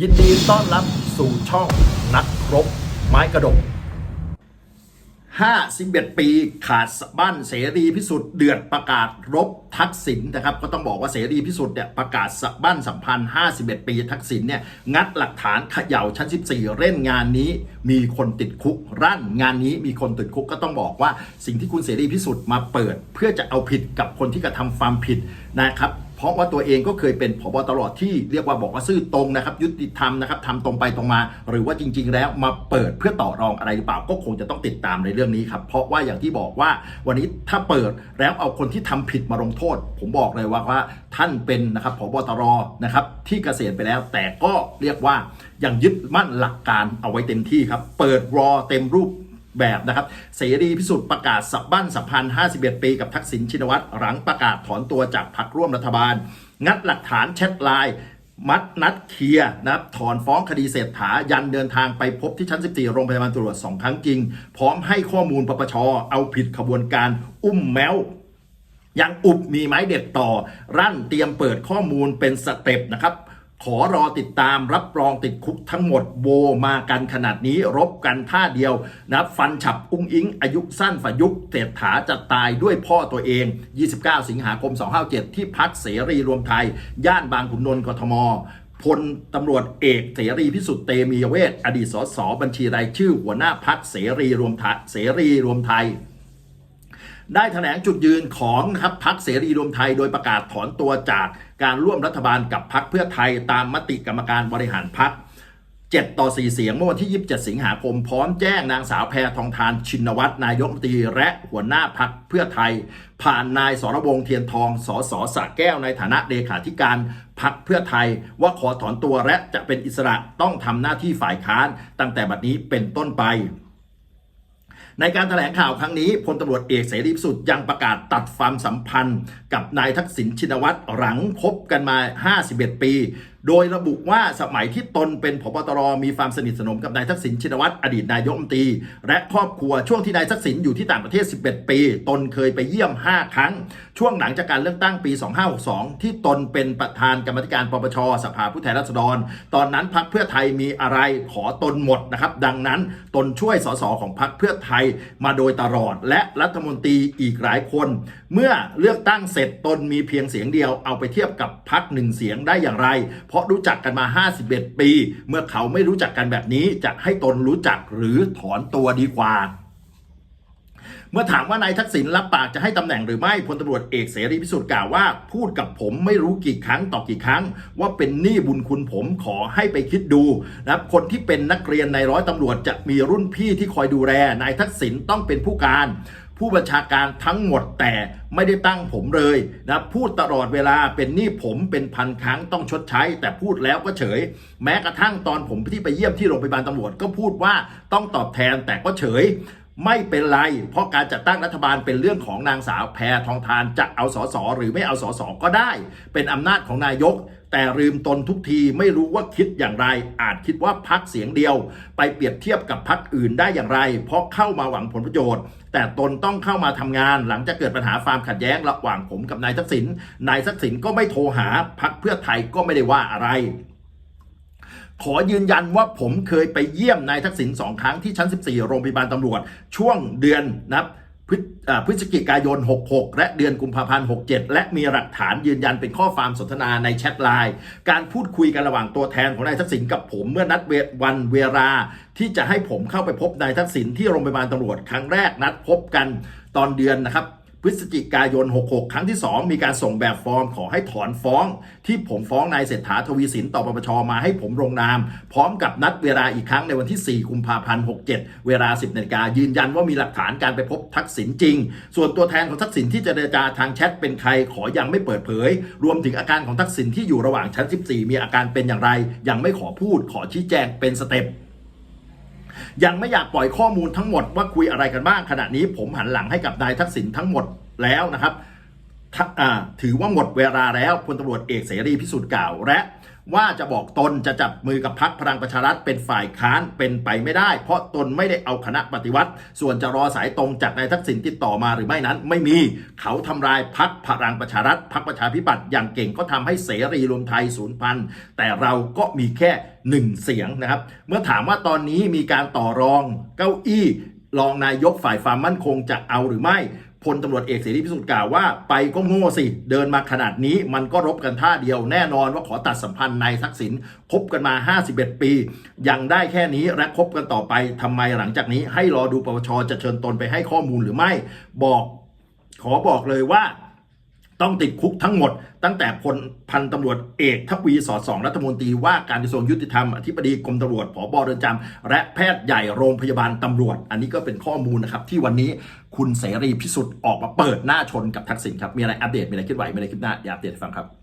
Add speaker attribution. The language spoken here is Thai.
Speaker 1: ยินดีต้อนรับสู่ช่องนักรบไม้กระดก51 ปีขาดสะบั้นเสรีพิสุทธิ์เดือดประกาศรบทักษิณนะครับ ก็ต้องบอกว่าเสรีพิสุทธิ์เนี่ยประกาศสะบั้นสัมพันธ์ 51 ปีทักษิณเนี่ยงัดหลักฐานเขย่าชั้น 14 เล่นงานนี้ มีคนติดคุกรั่นงานนี้มีคนติดคุกก็ต้องบอกว่าสิ่งที่คุณเสรีพิสุทธิ์มาเปิด เพื่อจะเอาผิดกับคนที่กระทำความผิดนะครับ ราะว่าตัวเองก็เคยเป็นผบตรที่เรียกว่าบอกว่าซื่อตรงนะครับ ยุติธรรมนะครับทำตรงไปตรงมา หรือว่าจริง ๆ แล้วมาเปิดเพื่อต่อรองอะไรหรือเปล่าก็คงจะต้องติดตามในเรื่องนี้ครับเพราะว่าอย่างที่บอกว่าวันนี้ถ้าเปิดแล้วเอาคนที่ทำผิดมาลงโทษ ผมบอกเลยว่าว่าท่านเป็นนะครับผบตรนะครับที่เกษียณไปแล้ว แต่ก็เรียกว่ายังยึดมั่นหลักการเอาไว้เต็มที่ครับ เปิดรอเต็มรูป แบบนะครับ เสรีพิสุทธิ์ประกาศสับบั้นสัมพันธ์ 51 ปีกับทักษิณชินวัตรหลังประกาศถอนตัวจากพรรคร่วมรัฐบาล งัดหลักฐานแชทไลน์มัดนัดเคลียร์นะครับถอนฟ้องคดีเศรษฐายันเดินทางไปพบที่ชั้น 14 โรงพยาบาลตำรวจสองครั้งจริง พร้อมให้ข้อมูลปปชเอาผิดขบวนการอุ้มแมวยังอุบมีไม้เด็ดต่อ รั่นเตรียมเปิดข้อมูลเป็นสเต็ปนะครับ ขอรอติดตามรับรองติดคุกทั้งหมดโวมากันขนาดนี้รบกันท่าเดียวนะฟันฉับอุ้งอิง อายุสั้นฝยุกเศรษฐาจะตายด้วยพ่อตัวเอง 29 สิงหาคม 257 ที่พักเสรีรวมไทย ย่านบางขุนนนท์กทมพลตำรวจเอกเสรีพิสุทธิ์เตมียเวทอดีตสสบัญชีรายชื่อหัวหน้าพักเสรีรวมไทยเสรีรวมไทย ได้แถลงจุดยืนของครับพักเสรีรวมไทย โดยประกาศถอนตัวจากการร่วมรัฐบาลกับพักเพื่อไทยตามมติกรรมการบริหารพัก7ต่อ 4 เสียงเมื่อวันที่ 27 สิงหาคม พร้อมแจ้งนางสาวแพทองทานชินวัตรนายกรัฐมนตรีและหัวหน้าพักเพื่อไทย ผ่านนายสรวงเทียนทองสสสระแก้วในฐานะเลขาธิการพักเพื่อไทย ว่าขอถอนตัวและจะเป็นอิสระต้องทำหน้าที่ฝ่ายค้านตั้งแต่บัดนี้เป็นต้นไป ในการแถลงข่าวครั้งนี้พลตำรวจเอกเสรีพิสุทธิ์ยังประกาศตัดความสัมพันธ์ กับนายทักษิณชินวัตรหลังคบกันมา 51 ปี โดยระบุว่าสมัยที่ตนเป็นผบตรมีความสนิทสนมกับนายทักษิณชินวัตรอดีตนายกรัฐมนตรี และครอบครัวช่วงที่นายทักษิณอยู่ที่ต่างประเทศ 11 ปี ตนเคยไปเยี่ยม 5 ครั้ง ช่วงหลังจากการเลือกตั้งปี 2562 ที่ตนเป็นประธานกรรมการปปชสภาผู้แทนราษฎร ตอนนั้นพักเพื่อไทยมีอะไรขอตนหมดนะครับดังนั้นตนช่วยสสของพักเพื่อไทยมาโดยตลอด และรัฐมนตรีอีกหลายคน เมื่อเลือกตั้งเสร็จตนมีเพียงเสียงเดียวเอาไปเทียบกับพักหนึ่งเสียงได้อย่างไรเพราะรู้จักกันมา 51 ปี เมื่อเขาไม่รู้จักกันแบบนี้จะให้ตนรู้จักหรือถอนตัวดีกว่า เมื่อถามว่านายทักษิณรับปากจะให้ตำแหน่งหรือไม่พลตำรวจเอกเสรีพิสุทธิ์กล่าวว่าพูดกับผมไม่รู้กี่ครั้งต่อกี่ครั้ง ว่าเป็นหนี้บุญคุณผมขอให้ไปคิดดูนะครับคนที่เป็นนักเรียนในร้อยตำรวจจะมีรุ่นพี่ที่คอยดูแลนายทักษิณต้องเป็นผู้การ ผู้บัญชาการทั้งหมดแต่ไม่ได้ตั้งผมเลยนะพูดตลอดเวลาเป็นหนี้ผมเป็นพันครั้งต้องชดใช้ แต่พูดแล้วก็เฉย แม้กระทั่งตอนผมที่ไปเยี่ยมที่โรงพยาบาลตำรวจก็พูดว่าต้องตอบแทนแต่ก็เฉย ไม่เป็นไร เพราะการจัดตั้งรัฐบาลเป็นเรื่องของนางสาวแพทองทานจะเอาสสหรือไม่เอาสสก็ได้ เป็นอำนาจของนายก แต่ลืมตนทุกทีไม่รู้ว่าคิดอย่างไร อาจคิดว่าพักเสียงเดียว ไปเปรียบเทียบกับพักอื่นได้อย่างไร เพราะเข้ามาหวังผลประโยชน์ แต่ตนต้องเข้ามาทำงาน หลังจากเกิดปัญหาความขัดแย้งระหว่างผมกับนายทักษิณนายทักษิณก็ไม่โทรหาพักเพื่อไทยก็ไม่ได้ว่าอะไร ขอยืนยันว่าผมเคยไปเยี่ยมนายทักษิณสองครั้งที่ชั้น 14 โรงพยาบาลตำรวจ ช่วงเดือนนะพฤศอ่าพฤศจิกายน 66 และเดือนกุมภาพันธ์ 67 และมีหลักฐานยืนยันเป็นข้อความสนทนาในแชทไลน์ การพูดคุยกันระหว่างตัวแทนของนายทักษิณกับผมเมื่อนัดเววันเวลา ที่จะให้ผมเข้าไปพบนายทักษิณที่โรงพยาบาลตำรวจครั้งแรกนัดพบกันตอนเดือนนะครับ พฤศจิกายน 66 ครั้งที่ 2 มีการส่งแบบฟอร์มขอให้ถอนฟ้อง ที่ผมฟ้องนายเศรษฐาทวีสินต่อปปชมาให้ผมลงนาม พร้อมกับนัดเวลาอีกครั้งในวันที่ 4 กุมภาพันธ์ 67 เวลา 10นาฬิกายืนยันว่ามีหลักฐานการไปพบทักษิณจริง ส่วนตัวแทนของทักษิณที่จะเจรจาทางแชทเป็นใครขอยังไม่เปิดเผย รวมถึงอาการของทักษิณที่อยู่ระหว่างชั้น 14 มีอาการเป็นอย่างไร ยังไม่ขอพูดขอชี้แจงเป็นสเต็ปยังไม่อยากปล่อยข้อมูลทั้งหมดว่าคุยอะไรกันบ้างขณะนี้ผมหันหลังให้กับนายทักษิณทั้งหมด แล้วนะครับถือว่าหมดเวลาแล้วพลตำรวจเอกเสรีพิสุทธิ์กล่าว และว่าจะบอกตนจะจับมือกับพักพลังประชารัฐเป็นฝ่ายค้านเป็นไปไม่ได้ เพราะตนไม่ได้เอาคณะปฏิวัติ ส่วนจะรอสายตรงจากนายทักษิณติดต่อมาหรือไม่นั้น ไม่มีเขาทำลายพักพลังประชารัฐพักประชาธิปัตย์อย่างเก่งก็ทำให้เสรีรวมไทยสูญพันธ์แต่เราก็มีแค่หนึ่งเสียงนะครับ เมื่อถามว่าตอนนี้มีการต่อรองเก้าอี้รองนายกฝ่ายความมั่นคงจะเอาหรือไม่ พลตำรวจเอกเสรีพิสุทธิ์กล่าวว่าไปก็โง่สิ เดินมาขนาดนี้มันก็รบกันท่าเดียวแน่นอนว่าขอตัดสัมพันธ์นายทักษิณคบกันมา 51 ปี ยังได้แค่นี้และคบกันต่อไปทำไมหลังจากนี้ให้รอดูปปชจะเชิญตนไปให้ข้อมูลหรือไม่ บอก ขอบอกเลยว่า ต้องติดคุกทั้งหมด ตั้งแต่พลพันตำรวจเอกทวีสอดสองรัฐมนตรีว่าการกระทรวงยุติธรรมอธิบดีกรมตำรวจผบเรือนจำและแพทย์ใหญ่โรงพยาบาลตำรวจ อันนี้ก็เป็นข้อมูลนะครับ ที่วันนี้คุณเสรีพิสุทธิ์ออกมาเปิดหน้าชนกับทักษิณครับมีอะไรอัปเดตมีอะไรคิดไหวมีอะไรคิดหน้าอย่าอัปเดตฟังครับ